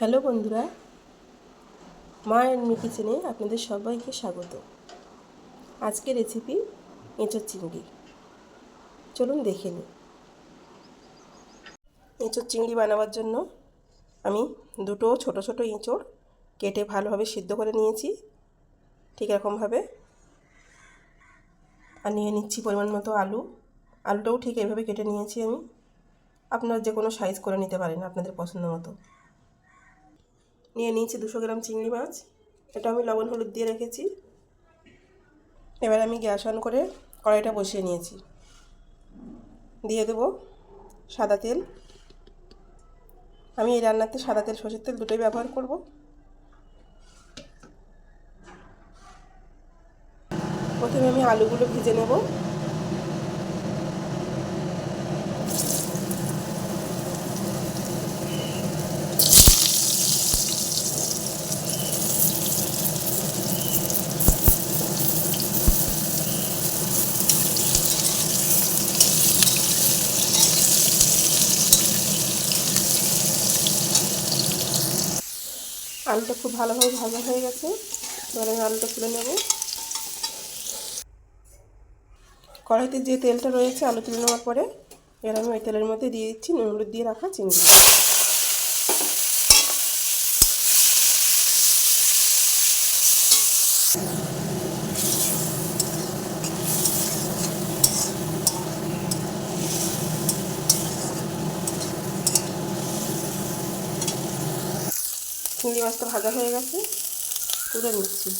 Hello বন্ধুরা, মা and কিচেনে আপনাদের সবাইকে স্বাগত। আজকে রেসিপি এঁচোর চিংড়ি। চলুন দেখে নিই। এঁচোর চিংড়ি বানাবার জন্য আমি দুটো ছোট ছোট এঁচোড় কেটে ভালোভাবে সিদ্ধ করে নিয়েছি, ঠিক এরকমভাবে। আর নিয়ে নিচ্ছি পরিমাণ মতো আলু। আলুটাও ঠিক এভাবে কেটে নিয়েছি আমি। আপনারা যে কোনো সাইজ করে নিতে পারেন আপনাদের পছন্দ মতো। নিয়ে নিয়েছি দুশো গ্রাম চিংড়ি মাছ। এটা আমি লবণ হলুদ দিয়ে রেখেছি। এবার আমি গ্যাস অন করে কড়াইটা বসিয়ে নিয়েছি। দিয়ে দেব সাদা তেল। আমি এই রান্নাতে সাদা তেল, সর্ষের তেল দুটোই ব্যবহার করব। প্রথমে আমি আলুগুলো ভেজে নেব। আলুটা খুব ভালোভাবে ভাজা হয়ে গেছে। এবার আমি আলুটা তুলে নেব। কড়াইতে যে তেলটা রয়েছে, আলু তুলে নেওয়ার পরে এবার আমি ওই তেলের মধ্যে দিয়ে দিচ্ছি নুন, হলুদ দিয়ে রাখা চিংড়ি। চিংড়ি মাছটা ভাজা হয়ে গেছে, তুলে নিচ্ছি।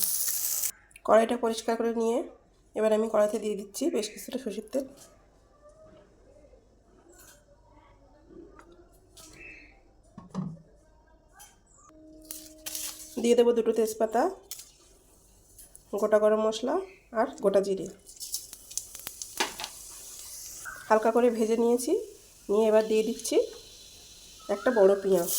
কড়াইটা পরিষ্কার করে নিয়ে এবার আমি কড়াইতে দিয়ে দিচ্ছি বেশ কিছুটা সর্ষের তেল। দিয়ে দেবো দুটো তেজপাতা, গোটা গরম মশলা আর গোটা জিরে। হালকা করে ভেজে নিয়েছি, নিয়ে এবার দিয়ে দিচ্ছি একটা বড় পেঁয়াজ।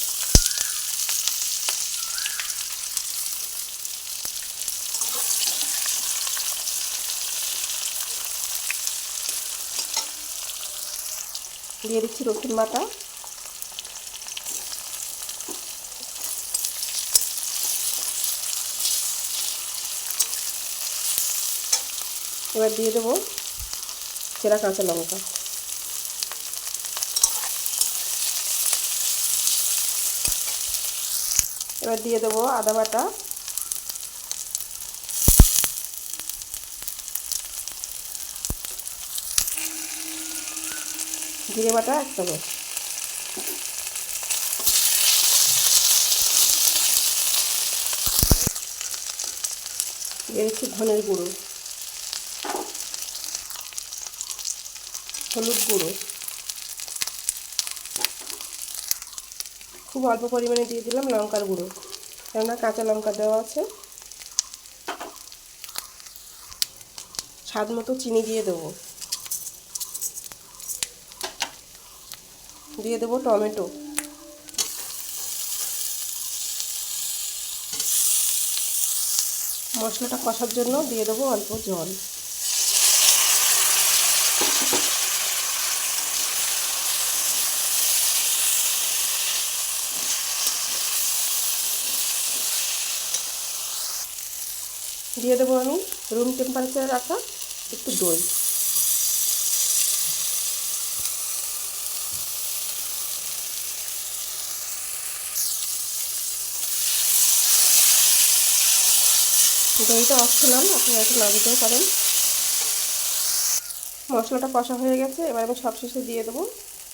দিয়ে দিচ্ছি রসুন বাটা। এবার দিয়ে দেবো চেরা কাঁচা লঙ্কা। এবার দিয়ে দেবো আদা বাটা। জিরে বাটা এক চামচ দিয়ে দিচ্ছি ধনের গুঁড়ো। হলুদ গুঁড়ো। খুব অল্প পরিমাণে দিয়ে দিলাম লঙ্কার গুঁড়ো। কেননা কাঁচা লঙ্কা দেওয়া আছে। স্বাদ মতো চিনি দিয়ে দেবো। দিয়ে দেবো টমেটো। মশলাটা কষার জন্য দিয়ে দেবো অল্প জল। দিয়ে দেবো আমি রুম টেম্পারেচারে রাখা একটু দই। দইটা অপশনাল আপনারা একটু না দিতেও পারেন। মশলাটা কষা হয়ে গেছে, এবার আমি সব শেষে দিয়ে দেবো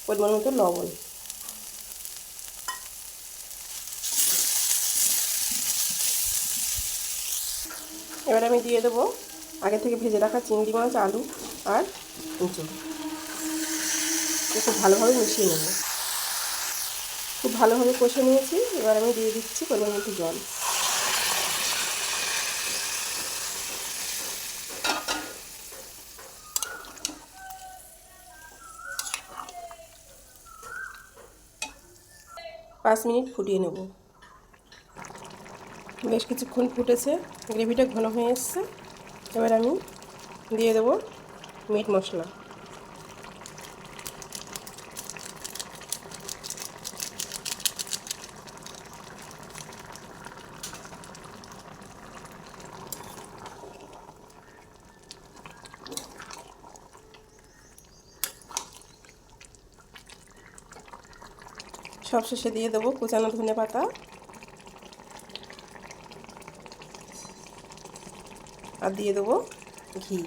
পরিমাণ মতো লবণ। এবার আমি দিয়ে দেবো আগে থেকে ভেজে রাখা চিংড়ি মাছ, আলু আর উঁচু খুব ভালোভাবে মিশিয়ে নেব। খুব ভালোভাবে কষে নিয়েছি, এবার আমি দিয়ে দিচ্ছি পরিমাণ মতো জল। পাঁচ মিনিট ফুটিয়ে নেব। বেশ কিছুক্ষণ ফুটেছে, গ্রেভিটা ঘন হয়ে এসছে। এবার আমি দিয়ে দেবো মিট মশলা। সবশেষে দিয়ে দেবো কুচানো ধনে পাতা। আর দিয়ে দেবো ঘি।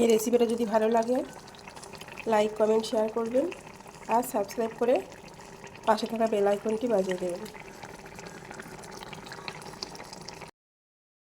এই রেসিপিটা যদি ভালো লাগে লাইক কমেন্ট শেয়ার করবেন। আর সাবস্ক্রাইব করে পাশে থাকা বেল আইকনটি বাজিয়ে দেবেন।